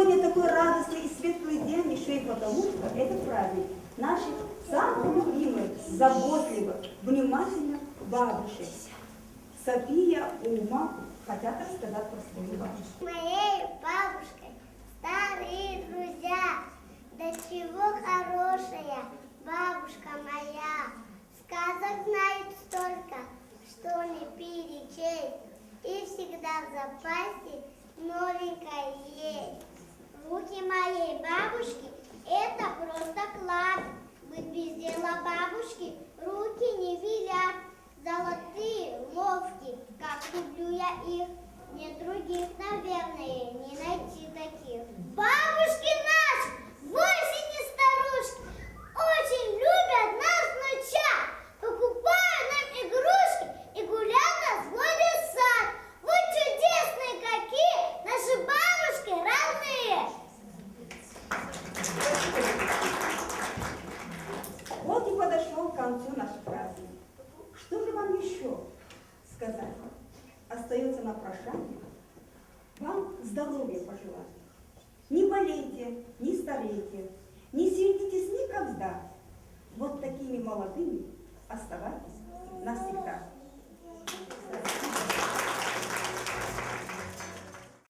сегодня такой радостный и светлый день, еще и потому, что это праздник наших самых любимых, заботливых, внимательных бабушек. София Ума хотят рассказать про свою бабушку. моей бабушкой старые друзья. Да чего хорошая бабушка моя. Сказок знает столько, что не перечесть. И всегда в запасе новенькое есть. Их. Нет других, наверное, не найти таких. Бабушки наши, не старушки, очень любят нас внучат. Покупают нам игрушки и гуляют нас водят сад. Вот чудесные какие наши бабушки родные. Вот и подошел к концу наш праздник. Что же вам еще сказать? Остается на прощание вам здоровья пожелать. Не болейте, не старейте, не сердитесь никогда. Вот такими молодыми оставайтесь навсегда.